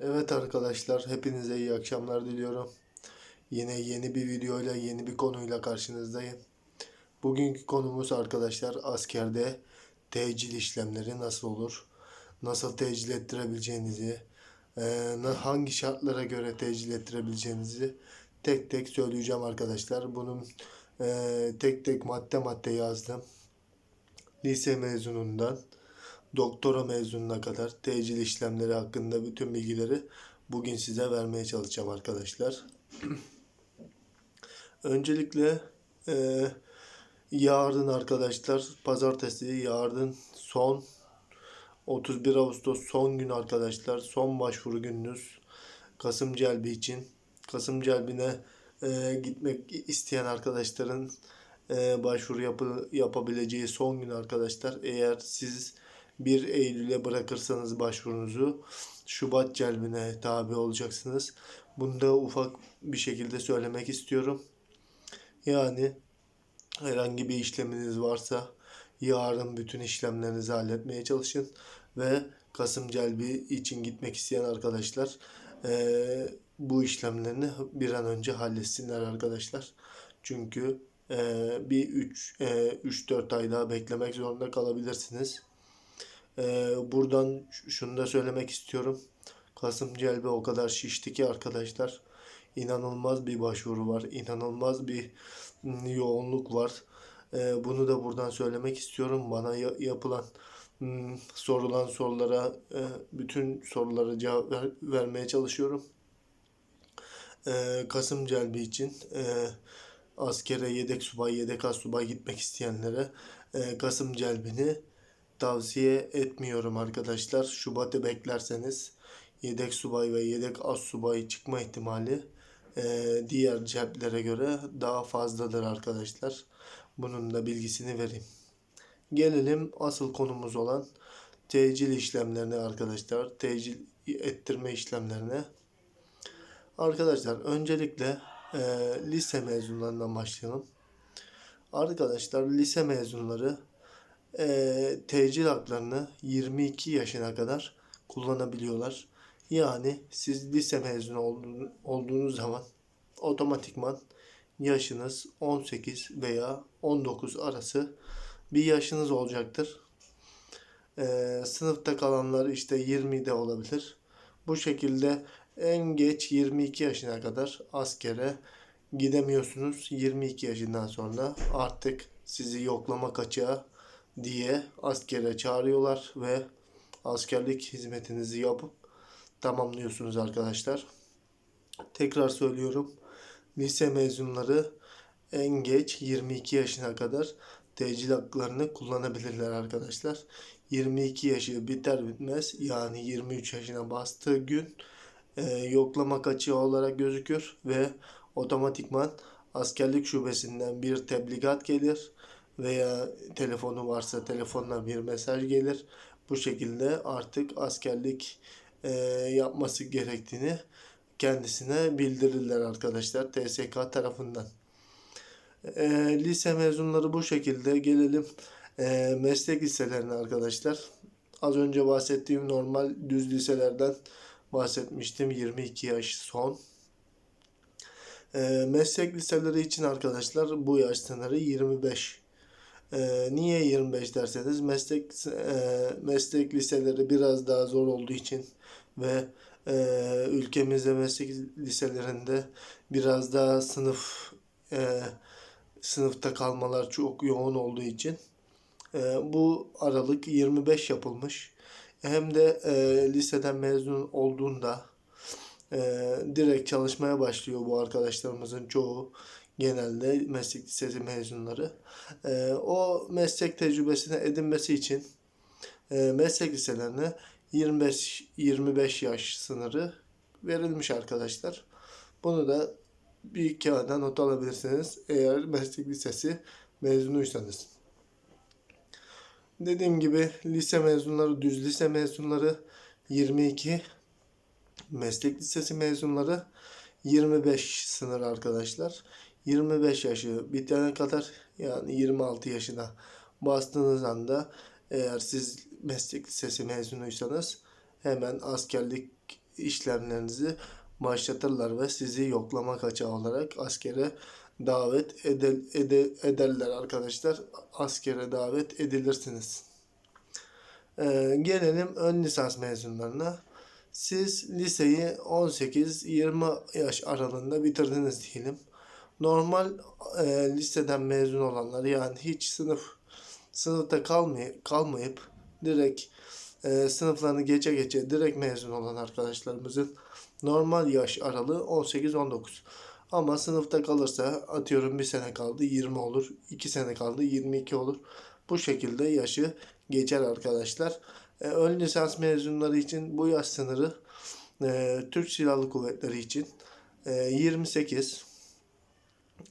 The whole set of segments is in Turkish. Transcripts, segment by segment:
Evet arkadaşlar hepinize iyi akşamlar diliyorum. Yine yeni bir videoyla yeni bir konuyla karşınızdayım. Bugünkü konumuz arkadaşlar askerde tecil işlemleri nasıl olur? Nasıl tecil ettirebileceğinizi, na- hangi şartlara göre tecil ettirebileceğinizi tek tek söyleyeceğim arkadaşlar. Bunun eee, tek tek madde madde yazdım. Lise mezunundan doktora mezununa kadar tecil işlemleri hakkında bütün bilgileri bugün size vermeye çalışacağım arkadaşlar. Öncelikle eee, yarın arkadaşlar pazartesi yarın son 31 Ağustos son gün arkadaşlar son başvuru gününüz Kasım Celbi için. Kasım Celbi'ne eee, gitmek isteyen arkadaşların eee, başvuru yapı, yapabileceği son gün arkadaşlar. Eğer siz 1 Eylül'e bırakırsanız başvurunuzu Şubat Celbi'ne tabi olacaksınız. Bunu da ufak bir şekilde söylemek istiyorum. Yani herhangi bir işleminiz varsa yarın bütün işlemlerinizi halletmeye çalışın ve Kasım Celbi için gitmek isteyen arkadaşlar eee, bu işlemlerini bir an önce halletsinler arkadaşlar. Çünkü eee, bir 3 3-4 ay daha beklemek zorunda kalabilirsiniz. Eee, buradan şunu da söylemek istiyorum. Kasım Celbi o kadar şişti ki arkadaşlar. İnanılmaz bir başvuru var. inanılmaz bir mm, yoğunluk var. Eee, bunu da buradan söylemek istiyorum. Bana ya- yapılan mm, sorulan sorulara e, bütün sorulara cevap ver- vermeye çalışıyorum. Eee, Kasım Celbi için eee, askere yedek subay, yedek assubay gitmek isteyenlere eee, Kasım Celbi'ni tavsiye etmiyorum arkadaşlar. Şubat'ı beklerseniz yedek subay ve yedek assubay çıkma ihtimali eee, diğer ceplere göre daha fazladır arkadaşlar. Bunun da bilgisini vereyim. Gelelim asıl konumuz olan tecil işlemlerine arkadaşlar. Tecil ettirme işlemlerine. Arkadaşlar öncelikle eee, lise mezunlarından başlayalım. Arkadaşlar lise mezunları eee tecil haklarını 22 yaşına kadar kullanabiliyorlar. Yani siz lise mezunu olduğunu- olduğunuz zaman otomatikman yaşınız 18 veya 19 arası bir yaşınız olacaktır. Eee, sınıfta kalanlar işte 20 de olabilir. Bu şekilde en geç 22 yaşına kadar askere gidemiyorsunuz. 22 yaşından sonra artık sizi yoklama kaçağı diye askere çağırıyorlar ve askerlik hizmetinizi yapıp tamamlıyorsunuz arkadaşlar. Tekrar söylüyorum. Lise mezunları en geç 22 yaşına kadar tecil haklarını kullanabilirler arkadaşlar. 22 yaşı biter bitmez yani 23 yaşına bastığı gün e, yoklama kaçağı olarak gözükür ve otomatikman askerlik şubesinden bir tebligat gelir veya telefonu varsa telefonla bir mesaj gelir. Bu şekilde artık askerlik e, yapması gerektiğini kendisine bildirirler arkadaşlar TSK tarafından. E, lise mezunları bu şekilde gelelim e, meslek liselerine arkadaşlar. Az önce bahsettiğim normal düz liselerden bahsetmiştim 22 yaş son. E, meslek liseleri için arkadaşlar bu yaş sınırı 25. E, niye 25 derseniz meslek e, meslek liseleri biraz daha zor olduğu için ve e, ülkemizde meslek liselerinde biraz daha sınıf e, sınıfta kalmalar çok yoğun olduğu için e, bu aralık 25 yapılmış. Hem de e, liseden mezun olduğunda e, direkt çalışmaya başlıyor bu arkadaşlarımızın çoğu genelde meslek lisesi mezunları. E, o meslek tecrübesini edinmesi için e, meslek liselerine 25 25 yaş sınırı verilmiş arkadaşlar. Bunu da bir kağıda not alabilirsiniz eğer meslek lisesi mezunuysanız. Dediğim gibi lise mezunları, düz lise mezunları 22, meslek lisesi mezunları 25 sınır arkadaşlar. 25 yaşı bitene kadar yani 26 yaşına bastığınız anda eğer siz meslek lisesi mezunuysanız hemen askerlik işlemlerinizi başlatırlar ve sizi yoklama kaçağı olarak askere davet eder, ede- ederler arkadaşlar. Askere davet edilirsiniz. Ee, gelelim ön lisans mezunlarına. Siz liseyi 18-20 yaş aralığında bitirdiniz diyelim. Normal e, liseden mezun olanlar yani hiç sınıf sınıfta kalmay kalmayıp direkt e, sınıflarını geçe geçe direkt mezun olan arkadaşlarımızın normal yaş aralığı 18-19. Ama sınıfta kalırsa atıyorum bir sene kaldı 20 olur, 2 sene kaldı 22 olur. Bu şekilde yaşı geçer arkadaşlar. E, ön lisans mezunları için bu yaş sınırı e, Türk Silahlı Kuvvetleri için e, 28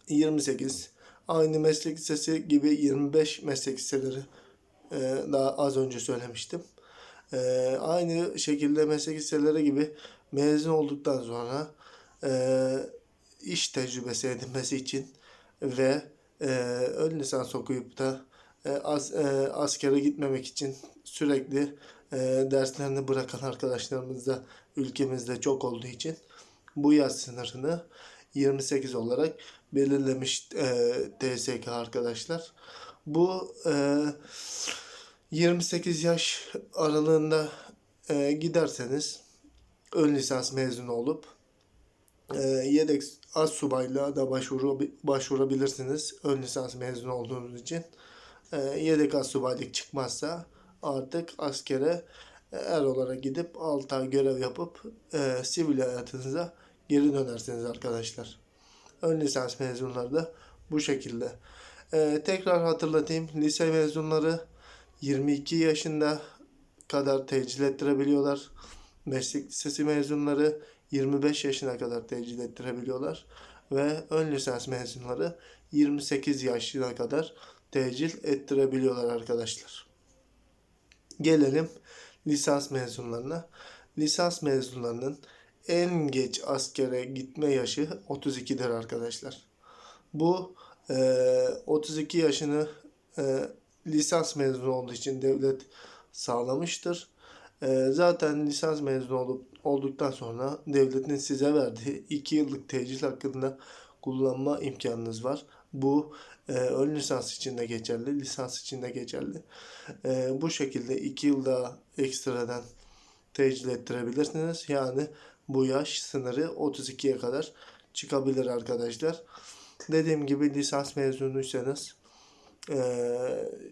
28 aynı meslek lisesi gibi 25 meslek liseleri e, daha az önce söylemiştim. E, aynı şekilde meslek liseleri gibi mezun olduktan sonra e, iş tecrübesi edinmesi için ve e, ön lisans okuyup da e, as, e, askere gitmemek için sürekli e, derslerini bırakan arkadaşlarımız da ülkemizde çok olduğu için bu yaş sınırını 28 olarak belirlemiş e, TSK arkadaşlar. Bu e, 28 yaş aralığında e, giderseniz ön lisans mezunu olup e, yedek az subaylığa da başvuru, başvurabilirsiniz ön lisans mezunu olduğunuz için. E, yedek az subaylık çıkmazsa artık askere er olarak gidip 6 ay görev yapıp e, sivil hayatınıza geri dönersiniz arkadaşlar. Ön lisans mezunları da bu şekilde. E, tekrar hatırlatayım. Lise mezunları 22 yaşında kadar tecil ettirebiliyorlar. Meslek lisesi mezunları 25 yaşına kadar tecil ettirebiliyorlar. Ve ön lisans mezunları 28 yaşına kadar tecil ettirebiliyorlar arkadaşlar. Gelelim lisans mezunlarına. Lisans mezunlarının en geç askere gitme yaşı 32'dir arkadaşlar. Bu e, 32 yaşını e, lisans mezunu olduğu için devlet sağlamıştır. E, zaten lisans mezunu olup olduktan sonra devletin size verdiği 2 yıllık tecil hakkında kullanma imkanınız var. Bu e, ön lisans için de geçerli, lisans için de geçerli. E, bu şekilde 2 yıl daha ekstradan tecil ettirebilirsiniz. Yani bu yaş sınırı 32'ye kadar çıkabilir arkadaşlar. Dediğim gibi lisans mezunuysanız e,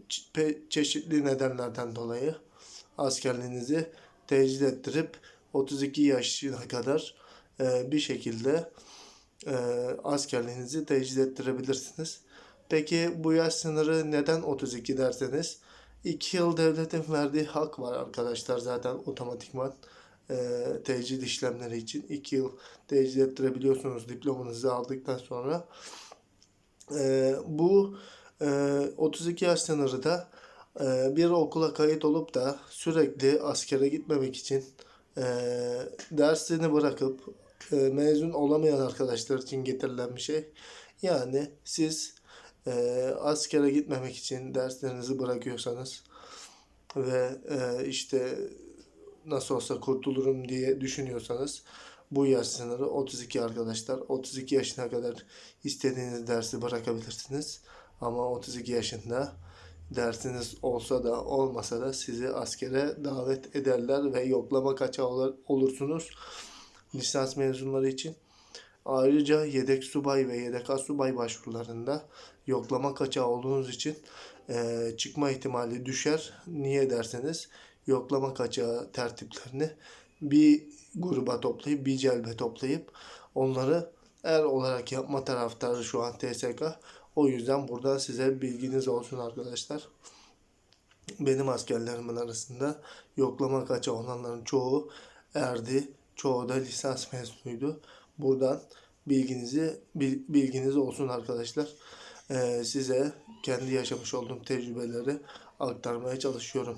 çe- çeşitli nedenlerden dolayı askerliğinizi tecil ettirip 32 yaşına kadar e, bir şekilde e, askerliğinizi tecil ettirebilirsiniz. Peki bu yaş sınırı neden 32 derseniz 2 yıl devletin verdiği hak var arkadaşlar zaten otomatikman e, tecil işlemleri için 2 yıl tecil ettirebiliyorsunuz diplomanızı aldıktan sonra. E, bu e, 32 yaş sınırı da e, bir okula kayıt olup da sürekli askere gitmemek için e, dersini bırakıp e, mezun olamayan arkadaşlar için getirilen bir şey. Yani siz e, askere gitmemek için derslerinizi bırakıyorsanız ve e, işte nasıl olsa kurtulurum diye düşünüyorsanız bu yaş sınırı 32 arkadaşlar. 32 yaşına kadar istediğiniz dersi bırakabilirsiniz. Ama 32 yaşında dersiniz olsa da olmasa da sizi askere davet ederler ve yoklama olur- olursunuz lisans mezunları için. Ayrıca yedek subay ve yedek asubay başvurularında yoklama kaçağı olduğunuz için eee, çıkma ihtimali düşer. Niye derseniz yoklama kaçağı tertiplerini bir gruba toplayıp bir celbe toplayıp onları er olarak yapma taraftarı şu an TSK. O yüzden burada size bilginiz olsun arkadaşlar. Benim askerlerimin arasında yoklama kaçağı olanların çoğu erdi. Çoğu da lisans mezunuydu. Buradan bilginizi bil- bilginiz olsun arkadaşlar. Ee, size kendi yaşamış olduğum tecrübeleri aktarmaya çalışıyorum.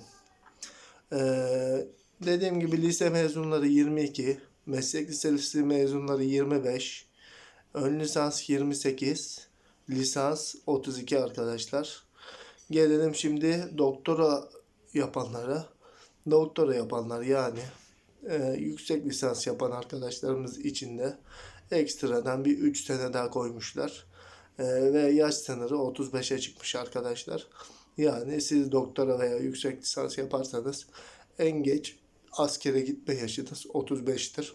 Ee, dediğim gibi lise mezunları 22, meslek lisesi mezunları 25, ön lisans 28, lisans 32 arkadaşlar. Gelelim şimdi doktora yapanlara. Doktora yapanlar yani e, yüksek lisans yapan arkadaşlarımız için de ekstradan bir 3 sene daha koymuşlar. E, ve yaş sınırı 35'e çıkmış arkadaşlar. Yani siz doktora veya yüksek lisans yaparsanız en geç askere gitme yaşınız 35'tir.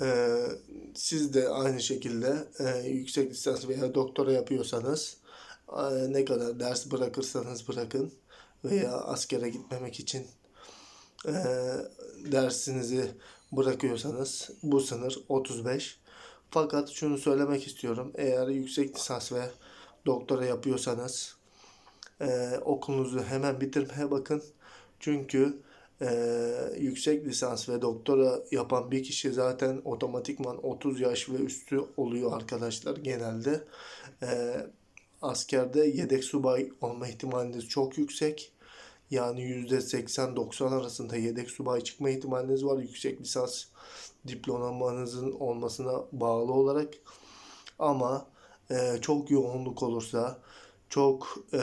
Ee, siz de aynı şekilde e, yüksek lisans veya doktora yapıyorsanız e, ne kadar ders bırakırsanız bırakın veya askere gitmemek için e, dersinizi bırakıyorsanız bu sınır 35. Fakat şunu söylemek istiyorum. Eğer yüksek lisans ve doktora yapıyorsanız e, okulunuzu hemen bitirmeye bakın. Çünkü e, yüksek lisans ve doktora yapan bir kişi zaten otomatikman 30 yaş ve üstü oluyor arkadaşlar genelde. E, askerde yedek subay olma ihtimaliniz çok yüksek. Yani %80-90 arasında yedek subay çıkma ihtimaliniz var. Yüksek lisans diplomanızın olmasına bağlı olarak. Ama e, çok yoğunluk olursa, çok e,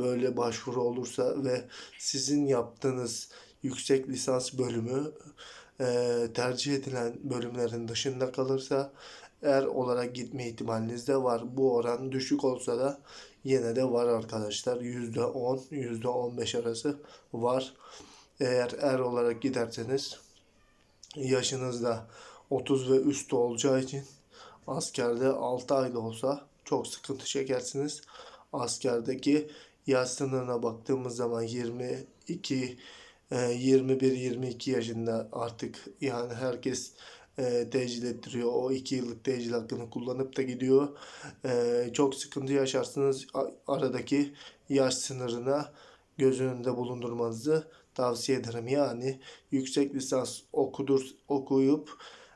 böyle başvuru olursa ve sizin yaptığınız yüksek lisans bölümü e, tercih edilen bölümlerin dışında kalırsa er olarak gitme ihtimaliniz de var. Bu oran düşük olsa da yine de var arkadaşlar. %10, %15 arası var. Eğer er olarak giderseniz yaşınız da 30 ve üstü olacağı için askerde 6 ayda olsa çok sıkıntı çekersiniz. Askerdeki yaş sınırına baktığımız zaman 22 21-22 yaşında artık yani herkes e, tecil ettiriyor. O 2 yıllık tecil hakkını kullanıp da gidiyor. E, çok sıkıntı yaşarsınız. Aradaki yaş sınırına göz önünde bulundurmanızı tavsiye ederim. Yani yüksek lisans okudur, okuyup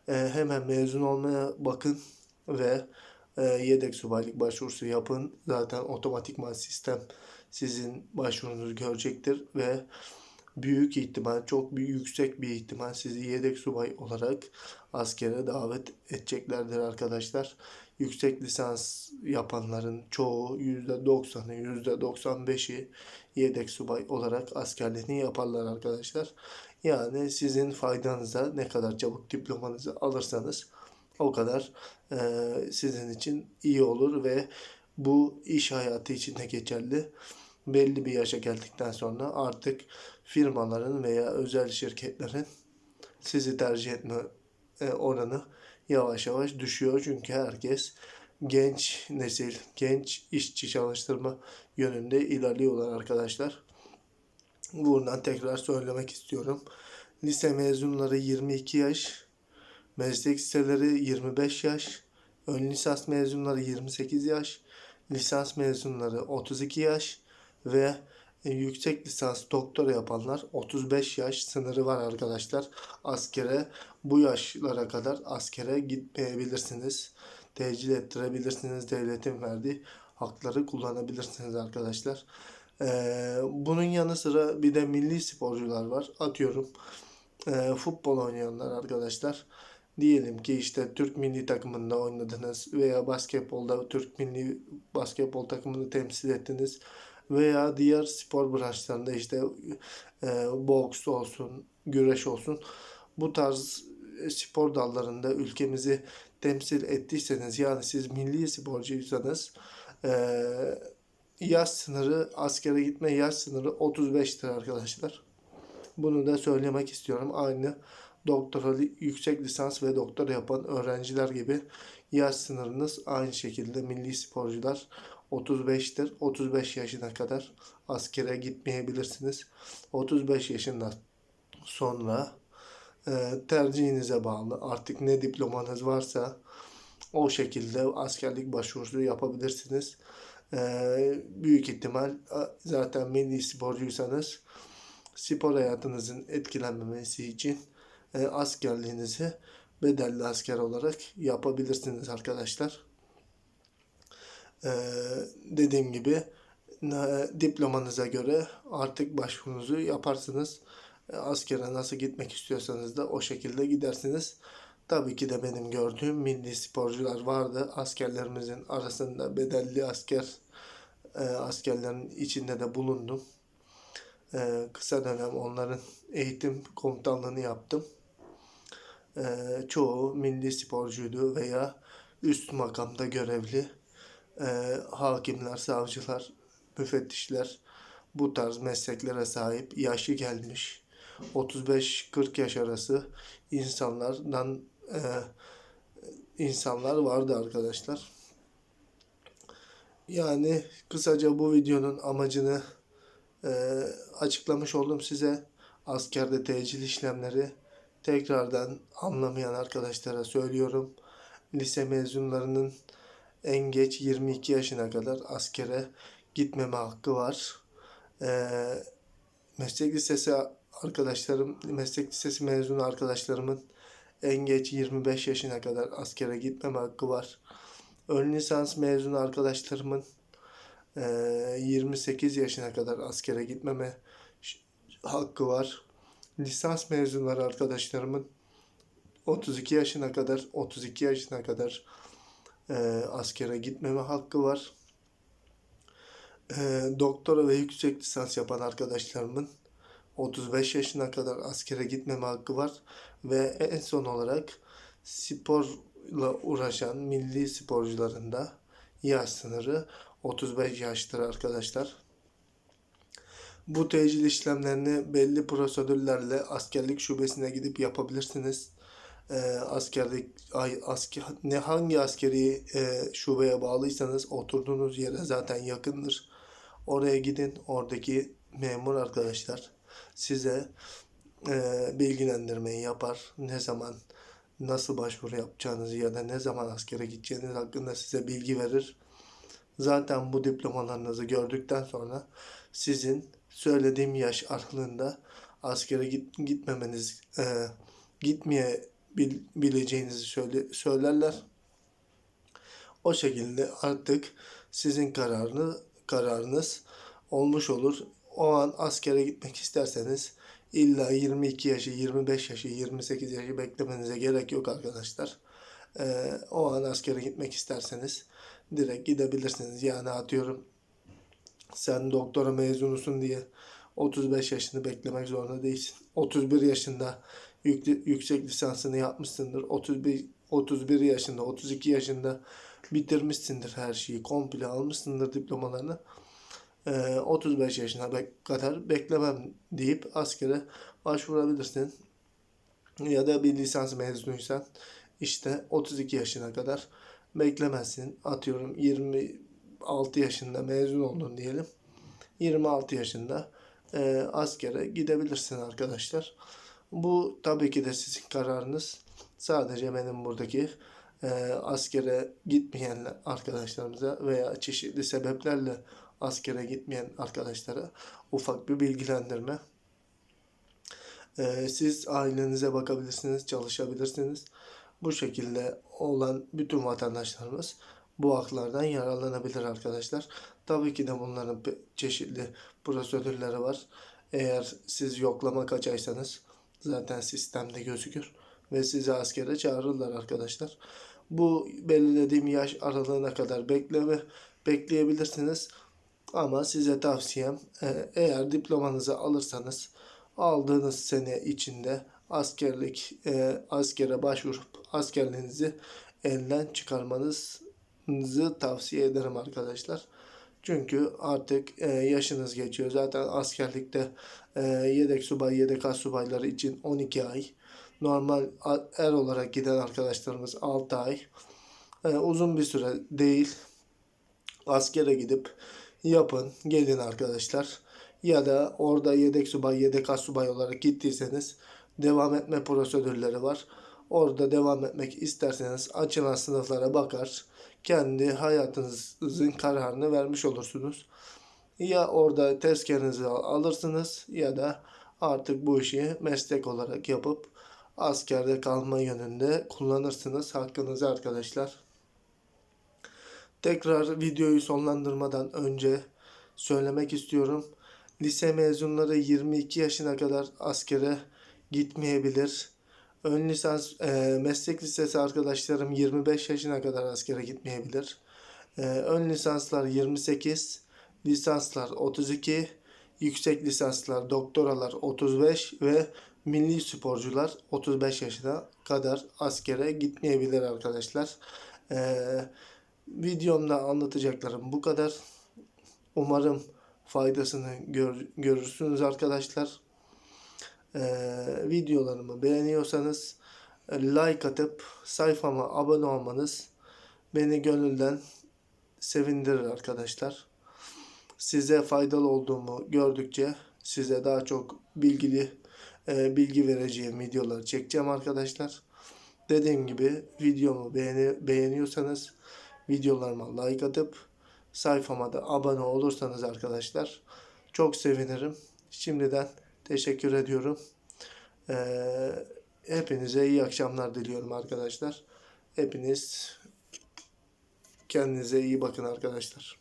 e, hemen mezun olmaya bakın ve e, yedek subaylık başvurusu yapın. Zaten otomatikman sistem sizin başvurunuzu görecektir ve büyük ihtimal, çok büyük, yüksek bir ihtimal sizi yedek subay olarak askere davet edeceklerdir arkadaşlar. Yüksek lisans yapanların çoğu %90'ı, %95'i yedek subay olarak askerliğini yaparlar arkadaşlar. Yani sizin faydanıza ne kadar çabuk diplomanızı alırsanız o kadar e, sizin için iyi olur ve bu iş hayatı için de geçerli belli bir yaşa geldikten sonra artık firmaların veya özel şirketlerin sizi tercih etme e, oranı yavaş yavaş düşüyor. Çünkü herkes genç nesil, genç işçi çalıştırma yönünde ilerliyorlar arkadaşlar. Buradan tekrar söylemek istiyorum. Lise mezunları 22 yaş, meslek liseleri 25 yaş, ön lisans mezunları 28 yaş, lisans mezunları 32 yaş, ve yüksek lisans doktora yapanlar 35 yaş sınırı var arkadaşlar. Askere bu yaşlara kadar askere gitmeyebilirsiniz. Tecil ettirebilirsiniz. Devletin verdiği hakları kullanabilirsiniz arkadaşlar. Ee, bunun yanı sıra bir de milli sporcular var. Atıyorum e, futbol oynayanlar arkadaşlar. Diyelim ki işte Türk milli takımında oynadınız veya basketbolda Türk milli basketbol takımını temsil ettiniz veya diğer spor branşlarında işte e, boks olsun, güreş olsun bu tarz e, spor dallarında ülkemizi temsil ettiyseniz yani siz milli sporcuysanız e, yaş sınırı askere gitme yaş sınırı 35'tir arkadaşlar. Bunu da söylemek istiyorum. Aynı doktora, yüksek lisans ve doktora yapan öğrenciler gibi yaş sınırınız aynı şekilde milli sporcular 35'tir. 35 yaşına kadar askere gitmeyebilirsiniz. 35 yaşından sonra e, tercihinize bağlı. Artık ne diplomanız varsa o şekilde askerlik başvurusu yapabilirsiniz. E, büyük ihtimal zaten milli sporcuysanız spor hayatınızın etkilenmemesi için e, askerliğinizi bedelli asker olarak yapabilirsiniz arkadaşlar. Ee, dediğim gibi diplomanıza göre artık başvurunuzu yaparsınız. E, askere nasıl gitmek istiyorsanız da o şekilde gidersiniz. Tabii ki de benim gördüğüm milli sporcular vardı. Askerlerimizin arasında bedelli asker e, askerlerin içinde de bulundum. Ee, kısa dönem onların eğitim komutanlığını yaptım. Ee, çoğu milli sporcuydu veya üst makamda görevli ee, hakimler, savcılar, müfettişler bu tarz mesleklere sahip, yaşı gelmiş 35-40 yaş arası insanlardan e, insanlar vardı arkadaşlar. Yani kısaca bu videonun amacını e, açıklamış oldum size. Askerde tecil işlemleri tekrardan anlamayan arkadaşlara söylüyorum. Lise mezunlarının en geç 22 yaşına kadar askere gitmeme hakkı var. E, meslek lisesi arkadaşlarım, meslek lisesi mezunu arkadaşlarımın en geç 25 yaşına kadar askere gitmeme hakkı var. Ön lisans mezunu arkadaşlarımın eee, 28 yaşına kadar askere gitmeme hakkı var. Lisans mezunları arkadaşlarımın 32 yaşına kadar 32 yaşına kadar eee, askere gitmeme hakkı var. Eee, doktora ve yüksek lisans yapan arkadaşlarımın 35 yaşına kadar askere gitmeme hakkı var ve en son olarak sporla uğraşan milli sporcuların da yaş sınırı 35 yaştır arkadaşlar. Bu tecil işlemlerini belli prosedürlerle askerlik şubesine gidip yapabilirsiniz. Ee, askerlik ay asker ne hangi askeri e, şubeye bağlıysanız oturduğunuz yere zaten yakındır. Oraya gidin. Oradaki memur arkadaşlar size e, bilgilendirmeyi yapar. Ne zaman nasıl başvuru yapacağınızı ya da ne zaman askere gideceğiniz hakkında size bilgi verir. Zaten bu diplomalarınızı gördükten sonra sizin söylediğim yaş aralığında askere git, gitmemeniz, e, gitmeye bil- bileceğinizi söyle, söylerler. O şekilde artık sizin kararını kararınız olmuş olur. O an askere gitmek isterseniz illa 22 yaşı, 25 yaşı, 28 yaşı beklemenize gerek yok arkadaşlar. Ee, o an askere gitmek isterseniz direkt gidebilirsiniz. Yani atıyorum sen doktora mezunusun diye 35 yaşını beklemek zorunda değilsin. 31 yaşında yük- yüksek lisansını yapmışsındır. 31 31 yaşında, 32 yaşında bitirmişsindir her şeyi. Komple almışsındır diplomalarını. Ee, 35 yaşına kadar beklemem deyip askere başvurabilirsin. Ya da bir lisans mezunuysan işte 32 yaşına kadar beklemezsin. Atıyorum 26 yaşında mezun oldun diyelim. 26 yaşında e, askere gidebilirsin arkadaşlar. Bu tabii ki de sizin kararınız. Sadece benim buradaki e, askere gitmeyen arkadaşlarımıza veya çeşitli sebeplerle askere gitmeyen arkadaşlara ufak bir bilgilendirme. E, siz ailenize bakabilirsiniz, çalışabilirsiniz. Bu şekilde olan bütün vatandaşlarımız bu haklardan yararlanabilir arkadaşlar. Tabii ki de bunların çeşitli prosedürleri var. Eğer siz yoklama kaçaysanız zaten sistemde gözükür ve sizi askere çağırırlar arkadaşlar. Bu belirlediğim yaş aralığına kadar bekleme bekleyebilirsiniz. Ama size tavsiyem e, eğer diplomanızı alırsanız aldığınız sene içinde askerlik e, askere başvurup askerliğinizi elden çıkarmanızı tavsiye ederim arkadaşlar. Çünkü artık e, yaşınız geçiyor. Zaten askerlikte e, yedek subay, yedek as subayları için 12 ay. Normal er olarak giden arkadaşlarımız 6 ay. E, uzun bir süre değil. Askere gidip yapın, gelin arkadaşlar. Ya da orada yedek subay, yedek as subay olarak gittiyseniz devam etme prosedürleri var. Orada devam etmek isterseniz açılan sınıflara bakar. Kendi hayatınızın kararını vermiş olursunuz. Ya orada tezkerinizi al- alırsınız ya da artık bu işi meslek olarak yapıp askerde kalma yönünde kullanırsınız hakkınızı arkadaşlar. Tekrar videoyu sonlandırmadan önce söylemek istiyorum. Lise mezunları 22 yaşına kadar askere gitmeyebilir. Ön lisans e, meslek lisesi arkadaşlarım 25 yaşına kadar askere gitmeyebilir. E, ön lisanslar 28, lisanslar 32, yüksek lisanslar, doktoralar 35 ve milli sporcular 35 yaşına kadar askere gitmeyebilir arkadaşlar. Ee, videomda anlatacaklarım bu kadar. Umarım faydasını gör- görürsünüz arkadaşlar. Ee, videolarımı beğeniyorsanız e, like atıp sayfama abone olmanız beni gönülden sevindirir arkadaşlar. Size faydalı olduğumu gördükçe size daha çok bilgili e, bilgi vereceğim videolar çekeceğim arkadaşlar. Dediğim gibi videomu beğeni, beğeniyorsanız videolarıma like atıp sayfama da abone olursanız arkadaşlar çok sevinirim. Şimdiden teşekkür ediyorum. Ee, hepinize iyi akşamlar diliyorum arkadaşlar. Hepiniz kendinize iyi bakın arkadaşlar.